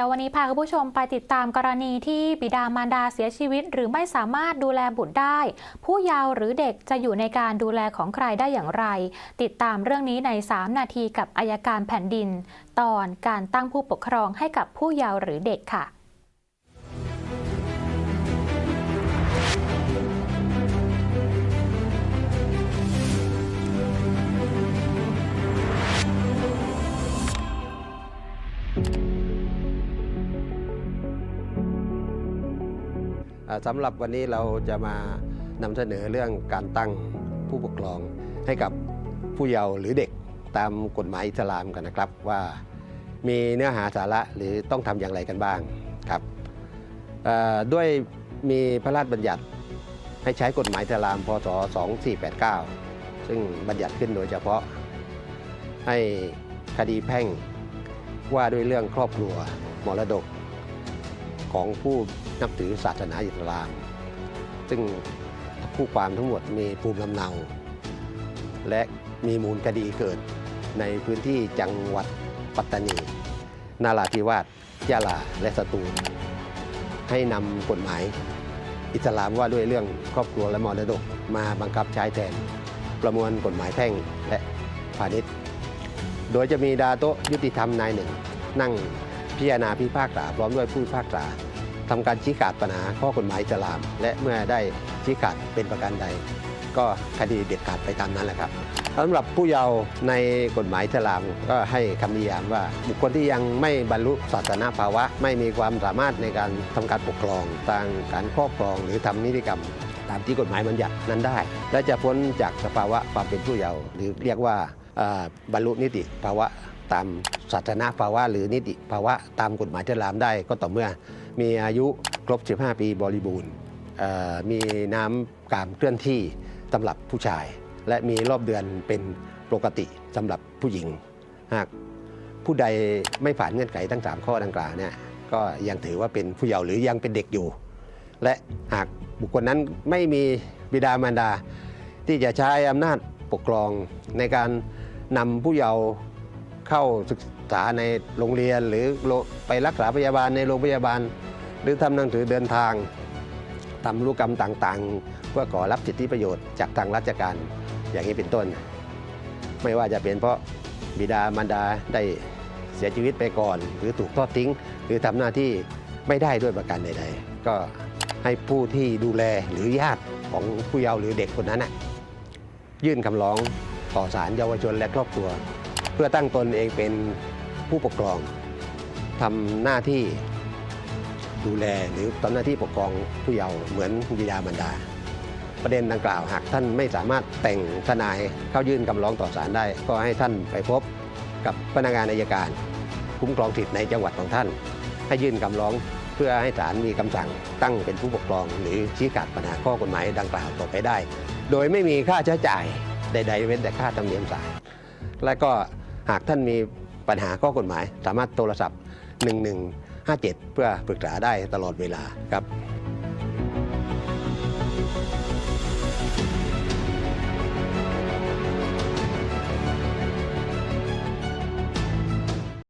แล้ววันนี้พาคุณผู้ชมไปติดตามกรณีที่บิดามารดาเสียชีวิต หรือไม่สามารถดูแลบุตรได้ ผู้เยาว์หรือเด็กจะอยู่ในการดูแลของใครได้อย่างไร ติดตามเรื่องนี้ใน 3 นาทีกับอายการแผ่นดิน ตอนการตั้งผู้ปกครองให้กับผู้เยาว์หรือเด็กค่ะ สำหรับวันนี้เราจะมานำเสนอเรื่องการตั้งผู้ปกครองให้กับผู้เยาว์หรือเด็กตามกฎหมายอิสลามกันนะครับว่า มีเนื้อหาสาระหรือต้องทำอย่างไรกันบ้างครับด้วยมีพระราชบัญญัติให้ใช้กฎหมายอิสลามพศ 2489 ซึ่งบัญญัติขึ้นโดยเฉพาะ ให้คดีแพ่งว่าด้วยเรื่องครอบครัวมรดก ของผู้นับถือศาสนาอิสลาม ซึ่งผู้ความทั้งหมดมีภูมิลำเนา และมีมูลคดีเกิดในพื้นที่จังหวัดปัตตานี นาราธิวาสยะลา และสตูล ให้นำกฎหมายอิสลามว่าด้วยเรื่องครอบครัวและมรดกมาบังคับใช้แทน ประมวลกฎหมายแพ่งและพาณิชย์ โดยจะมีดาโตยุติธรรมนายหนึ่ง นั่ง พิจารณาพิพากษาพร้อมด้วยผู้พิพากษาทำการชี้ขาดปัญหาข้อกฎหมายอิสลาม และเมื่อได้ชี้ขาดเป็นประการใด ก็คดีเด็ดขาดไปตามนั้นแหละครับสำหรับผู้เยาว์ในกฎหมายอิสลามก็ให้คำนิยามว่า บุคคลที่ยังไม่บรรลุศาสนาภาวะ ไม่มีความสามารถในการทำการปกครองทางการครอบครองหรือทำนิติกรรมตามที่กฎหมายบัญญัตินั้นได้ และจะพ้นจากสภาวะความเป็นผู้เยาว์หรือเรียกว่าบรรลุนิติภาวะ ตามศาสนาภาวะหรือนิติภาวะตามกฎหมายอิสลามได้ก็ต่อเมื่อ มีอายุครบ 15 ปีบริบูรณ์มีน้ำกามเคลื่อนที่สำหรับผู้ชาย และมีรอบเดือนเป็นปกติสำหรับผู้หญิง หากผู้ใดไม่ผ่านเงื่อนไขทั้ง 3 ข้อดังกล่าวเนี่ยก็ยังถือว่าเป็นผู้เยาว์หรือยังเป็นเด็กอยู่ และหากบุคคลนั้นไม่มีบิดามารดา ที่จะใช้อำนาจปกครองในการนำผู้เยาว์ เข้าศึกษาในโรงเรียนหรือไปรักษาพยาบาลในโรงพยาบาล หรือทำหนังสือเดินทางทำธุรกรรมต่างๆ เพื่อขอรับสิทธิประโยชน์จากทางราชการอย่างนี้เป็นต้น ไม่ว่าจะเป็นเพราะบิดามารดาได้เสียชีวิตไปก่อน หรือถูกทอดทิ้ง หรือทำหน้าที่ไม่ได้ด้วยประการใด ๆ ก็ให้ผู้ที่ดูแลหรือญาติของผู้เยาว์หรือเด็กคนนั้นนะยื่นคำร้องต่อศาลเยาวชนและครอบครัว พื่อตั้งตนเองเป็นผู้ปกครองทำหน้าที่ดูแลหรือทำหน้าที่ปกครองผู้เยาว์เหมือนบิดามารดา ประเด็นดังกล่าวหากท่านไม่สามารถแต่งทนายเข้ายื่นคำร้องต่อศาลได้ ก็ให้ท่านไปพบกับพนักงานอายการ คุ้มครองสิทธิ์ในจังหวัดของท่าน ให้ยื่นคำร้องเพื่อให้ศาลมีคำสั่งตั้งเป็นผู้ปกครอง หรือชี้ขาดปัญหาข้อกฎหมายดังกล่าวต่อไปได้ โดยไม่มีค่าใช้จ่ายใด ๆ เว้นแต่ค่าธรรมเนียมศาลและก็ หากท่านมีปัญหาข้อกฎหมาย สามารถโทรศัพท์ 1157 เพื่อปรึกษาได้ตลอดเวลาครับ